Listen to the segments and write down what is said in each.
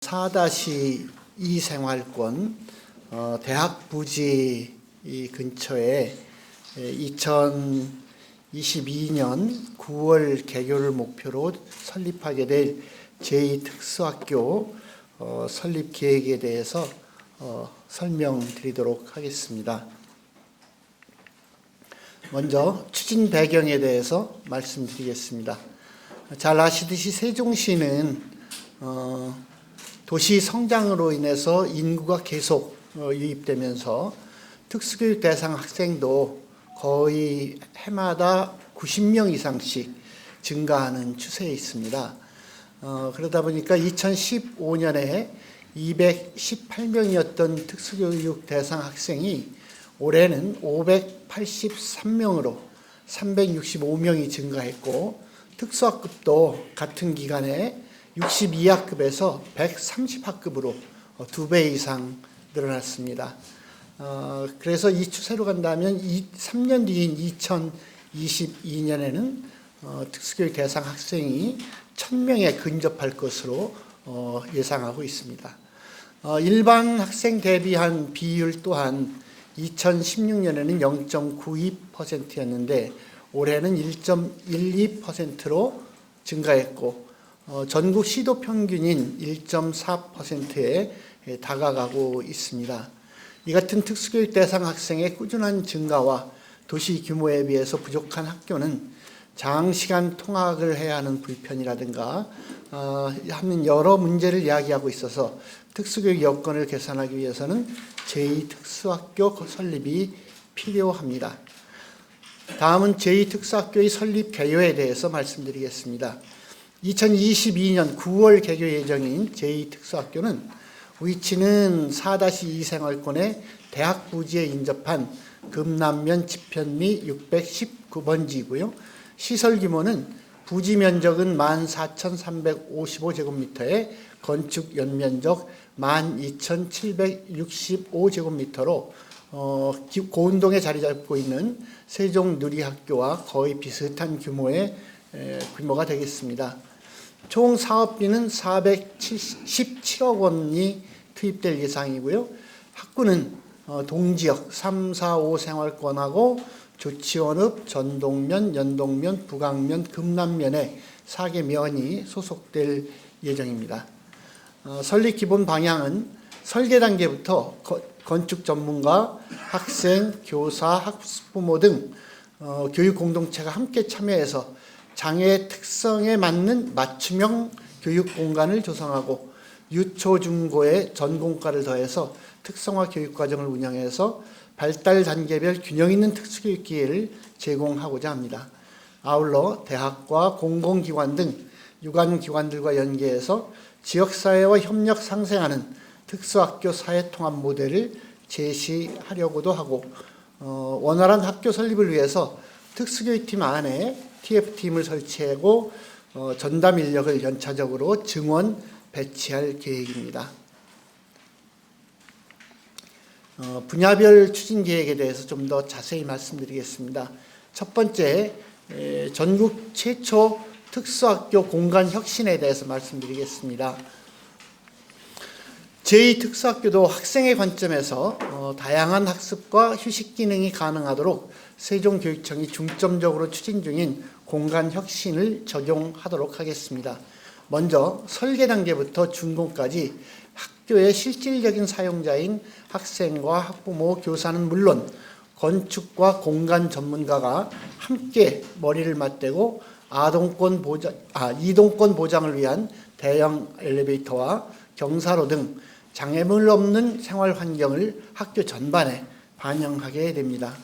4-2 생활권 어, 대학 부지 이 근처에 2022년 9월 개교를 목표로 설립하게 될 제2특수학교 어, 설립 계획에 대해서 어, 설명드리도록 하겠습니다. 먼저 추진 배경에 대해서 말씀드리겠습니다. 잘 아시듯이 세종시는 어, 도시 성장으로 인해서 인구가 계속 어, 유입되면서 특수교육 대상 학생도 거의 해마다 90명 이상씩 증가하는 추세에 있습니다. 어, 그러다 보니까 2015년에 218명이었던 특수교육 대상 학생이 올해는 583명으로 365명이 증가했고 특수학급도 같은 기간에 62학급에서 130학급으로 두 배 이상 늘어났습니다. 어, 그래서 이 추세로 간다면 이 3년 뒤인 2022년에는 어, 특수교육 대상 학생이 1000명에 근접할 것으로 어, 예상하고 있습니다. 어, 일반 학생 대비한 비율 또한 2016년에는 0.92%였는데 올해는 1.12%로 증가했고 어, 전국 시도 평균인 1.4%에 다가가고 있습니다. 이 같은 특수교육 대상 학생의 꾸준한 증가와 도시 규모에 비해서 부족한 학교는 장시간 통학을 해야 하는 불편이라든가 어, 하는 여러 문제를 이야기하고 있어서 특수교육 여건을 개선하기 위해서는 제2특수학교 설립이 필요합니다. 다음은 제2특수학교의 설립 개요에 대해서 말씀드리겠습니다. 2022년 9월 개교 예정인 제2특수학교는 위치는 4-2 생활권의 대학 부지에 인접한 금남면 지편리 619번지이고요. 시설 규모는 부지 면적은 14,355제곱미터에 건축 연면적 12,765제곱미터로 어, 고운동에 자리 잡고 있는 세종 누리학교와 거의 비슷한 규모의 에, 규모가 되겠습니다. 총 사업비는 477억 원이 투입될 예상이고요. 학구는 어, 동지역 3, 4, 5 생활권하고 조치원읍, 전동면, 연동면, 북악면, 금남면에 4개 면이 소속될 예정입니다. 어, 설립 기본 방향은 설계 단계부터 건축 전문가, 학생, 교사, 학부모 등 어, 교육 공동체가 함께 참여해서 장애의 특성에 맞는 맞춤형 교육 공간을 조성하고 유초 중고의 전공과를 더해서 특성화 교육 과정을 운영해서 발달 단계별 균형 있는 특수교육 기회를 제공하고자 합니다. 아울러 대학과 공공기관 등 유관기관들과 연계해서 지역사회와 협력 상생하는 특수학교 사회통합 모델을 제시하려고도 하고 어, 원활한 학교 설립을 위해서 특수교육팀 안에 TF팀을 설치하고 어, 전담 인력을 연차적으로 증원 배치할 계획입니다. 어, 분야별 추진 계획에 대해서 좀 더 자세히 말씀드리겠습니다. 첫 번째, 에, 전국 최초 특수학교 공간 혁신에 대해서 말씀드리겠습니다. 제2특수학교도 학생의 관점에서 어, 다양한 학습과 휴식 기능이 가능하도록 세종교육청이 중점적으로 추진 중인 공간 혁신을 적용하도록 하겠습니다. 먼저 설계 단계부터 준공까지 학교의 실질적인 사용자인 학생과 학부모, 교사는 물론 건축과 공간 전문가가 함께 머리를 맞대고 아동권 보장, 아, 이동권 보장을 위한 대형 엘리베이터와 경사로 등 장애물 없는 생활 환경을 학교 전반에 반영하게 됩니다.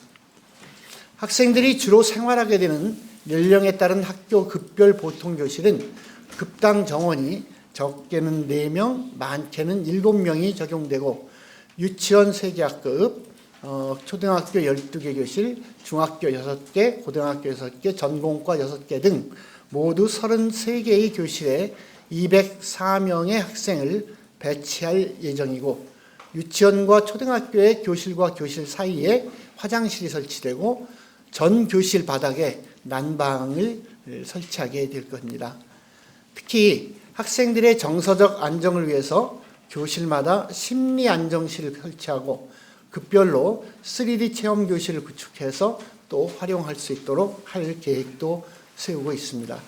학생들이 주로 생활하게 되는 연령에 따른 학교 급별 보통 교실은 급당 정원이 적게는 4명, 많게는 7명이 적용되고 유치원 3개 학급, 어, 초등학교 12개 교실, 중학교 6개, 고등학교 6개, 전공과 6개 등 모두 33개의 교실에 204명의 학생을 배치할 예정이고 유치원과 초등학교의 교실과 교실 사이에 화장실이 설치되고 전 교실 바닥에 난방을 설치하게 될 겁니다. 특히 학생들의 정서적 안정을 위해서 교실마다 심리 안정실을 설치하고 급별로 3D 체험 교실을 구축해서 또 활용할 수 있도록 할 계획도 세우고 있습니다.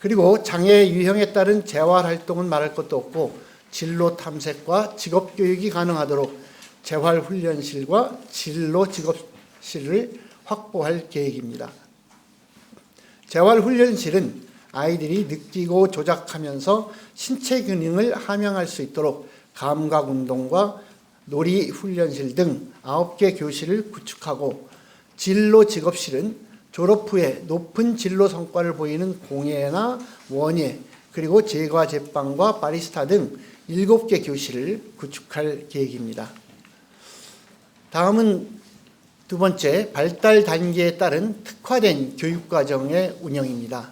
그리고 장애 유형에 따른 재활 활동은 말할 것도 없고 진로 탐색과 직업 교육이 가능하도록 재활 훈련실과 진로 직업실을 확보할 계획입니다. 재활 훈련실은 아이들이 느끼고 조작하면서 신체 기능을 함양할 수 있도록 감각 운동과 놀이 훈련실 등 9개 교실을 구축하고 진로 직업실은 졸업 후에 높은 진로 성과를 보이는 공예나 원예 그리고 제과 제빵과 바리스타 등 7개 교실을 구축할 계획입니다. 다음은 두 번째 발달 단계에 따른 특화된 교육 과정의 운영입니다.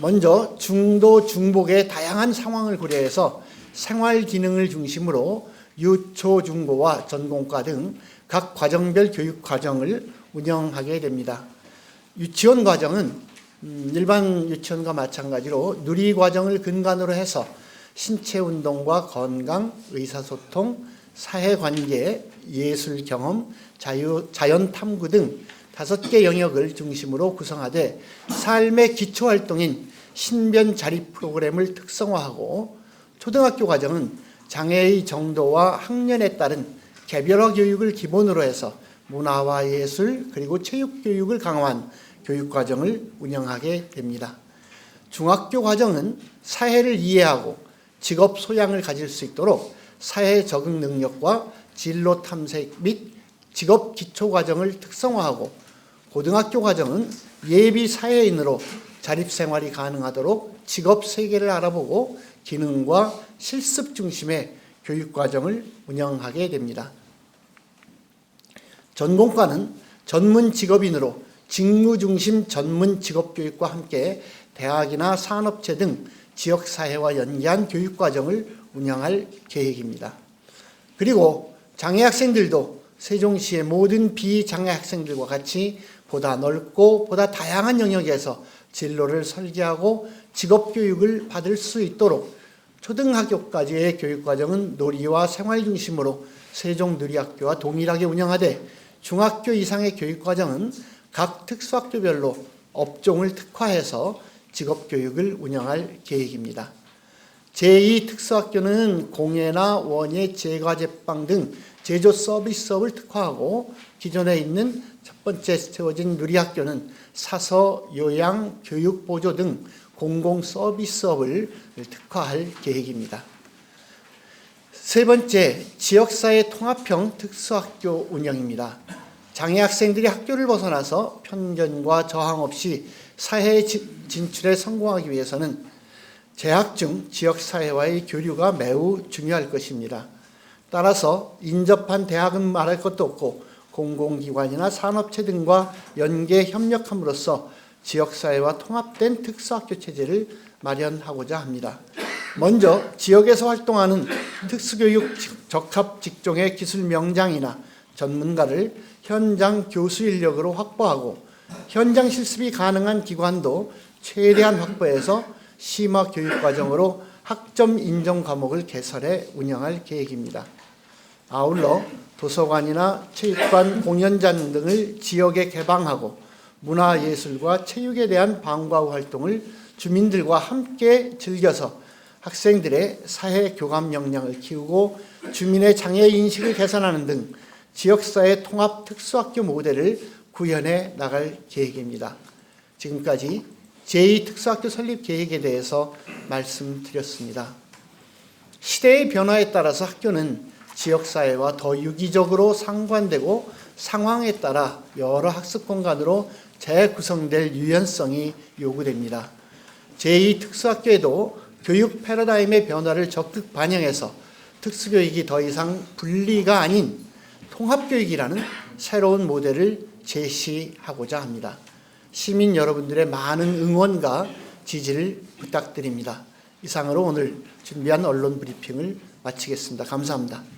먼저 중도 중복의 다양한 상황을 고려해서 생활 기능을 중심으로 유초 중고와 전공과 등 각 과정별 교육 과정을 운영하게 됩니다. 유치원 과정은 음, 일반 유치원과 마찬가지로 누리 과정을 근간으로 해서 신체 운동과 건강, 의사소통, 사회관계, 예술 경험, 자유, 자연 탐구 등 다섯 개 영역을 중심으로 구성하되 삶의 기초 활동인 신변 자립 프로그램을 특성화하고 초등학교 과정은 장애의 정도와 학년에 따른 개별화 교육을 기본으로 해서 문화와 예술 그리고 체육 교육을 강화한 교육 과정을 운영하게 됩니다. 중학교 과정은 사회를 이해하고 직업 소양을 가질 수 있도록 사회 적응 능력과 진로 탐색 및 직업 기초 과정을 특성화하고 고등학교 과정은 예비 사회인으로 자립 생활이 가능하도록 직업 세계를 알아보고 기능과 실습 중심의 교육 과정을 운영하게 됩니다. 전공과는 전문 직업인으로 직무 중심 전문 직업 교육과 함께 대학이나 산업체 등 지역 사회와 연계한 교육 과정을 운영할 계획입니다. 그리고 장애 학생들도 세종시의 모든 비장애 학생들과 같이 보다 넓고 보다 다양한 영역에서 진로를 설계하고 직업 교육을 받을 수 있도록 초등학교까지의 교육 과정은 놀이와 생활 중심으로 세종누리학교와 동일하게 운영하되 중학교 이상의 교육 과정은 각 특수학교별로 업종을 특화해서 직업 교육을 운영할 계획입니다. 제2특수학교는 공예나 원예, 제과 제빵 등 제조 서비스업을 특화하고 기존에 있는 첫 번째 세워진 누리학교는 사서, 요양, 교육 보조 등 공공 서비스업을 특화할 계획입니다. 세 번째, 지역사회 통합형 특수학교 운영입니다. 장애 학생들이 학교를 벗어나서 편견과 저항 없이 사회에 진출에 성공하기 위해서는 재학 중 지역사회와의 교류가 매우 중요할 것입니다. 따라서 인접한 대학은 말할 것도 없고 공공기관이나 산업체 등과 연계 협력함으로써 지역사회와 통합된 특수학교 체제를 마련하고자 합니다. 먼저 지역에서 활동하는 특수교육 적합 직종의 기술 명장이나 전문가를 현장 교수 인력으로 확보하고 현장 실습이 가능한 기관도 최대한 확보해서 심화 교육 과정으로 학점 인정 과목을 개설해 운영할 계획입니다. 아울러 도서관이나 체육관, 공연장 등을 지역에 개방하고 문화예술과 체육에 대한 방과 후 활동을 주민들과 함께 즐겨서 학생들의 사회 교감 역량을 키우고 주민의 장애 인식을 개선하는 등 지역사회 통합 특수학교 모델을 구현해 나갈 계획입니다. 지금까지 제2특수학교 설립 계획에 대해서 말씀드렸습니다. 시대의 변화에 따라서 학교는 지역사회와 더 유기적으로 상관되고 상황에 따라 여러 학습 공간으로 재구성될 유연성이 요구됩니다. 제2특수학교에도 교육 패러다임의 변화를 적극 반영해서 특수교육이 더 이상 분리가 아닌 통합교육이라는 새로운 모델을 제시하고자 합니다. 시민 여러분들의 많은 응원과 지지를 부탁드립니다. 이상으로 오늘 준비한 언론 브리핑을 마치겠습니다. 감사합니다.